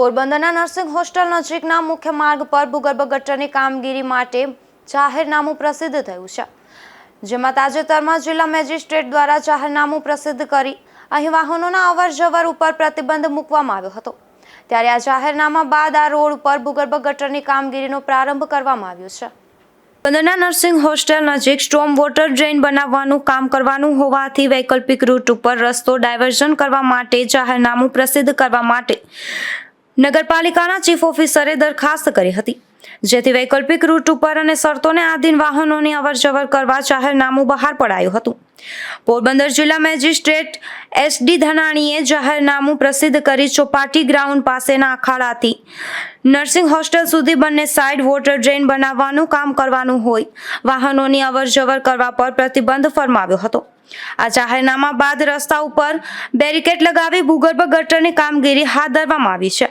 પોરબંદરના nursing hostel નજીકના મુખ્ય માર્ગ પર ભૂગર્ભ ગટરની કામગીરી માટે જાહેરનામું પ્રસિદ્ધ થયું છે, જેમાં તાજેતરમાં જિલ્લા મેજિસ્ટ્રેટ દ્વારા જાહેરનામું પ્રસિદ્ધ કરી અહીં વાહનોના અવર જવર ઉપર પ્રતિબંધ મૂકવામાં આવ્યો હતો. ત્યારે આ જાહેરનામા બાદ આ રોડ ઉપર ભૂગર્ભ ગટરની કામગીરીનો પ્રારંભ કરવામાં આવ્યો છે. બંદરના નર્સિંગ હોસ્ટેલ નજીક સ્ટ્રોમ વોટર ડ્રેન બનાવવાનું કામ કરવાનું હોવાથી વૈકલ્પિક રૂટ ઉપર રસ્તો ડાયવર્ઝન કરવા માટે જાહેરનામું પ્રસિદ્ધ કરવા માટે નગરપાલિકાના ચીફ ઓફિસરે દરખાસ્ત કરી હતી, જેથી વૈકલ્પિક રૂટ ઉપર અને શરતોને આધીન વાહનોની અવરજવર કરવા જાહેરનામું બહાર પડાયું હતું. પોરબંદર જિલ્લા મેજિસ્ટ્રેટ એસ ડી ધનાણીએ જાહેરનામું પ્રસિદ્ધ કરી ચોપાટી ગ્રાઉન્ડ પાસેના અખાડાથી નર્સિંગ હોસ્ટેલ સુધી બંને સાઇડ વોટર ડ્રેન બનાવવાનું કામ કરવાનું હોય, વાહનોની અવરજવર કરવા પર પ્રતિબંધ ફરમાવ્યો હતો. આ જાહેરનામા બાદ રસ્તા ઉપર બેરિકેડ લગાવી ભૂગર્ભ ગટરની કામગીરી હાથ ધરવામાં આવી છે.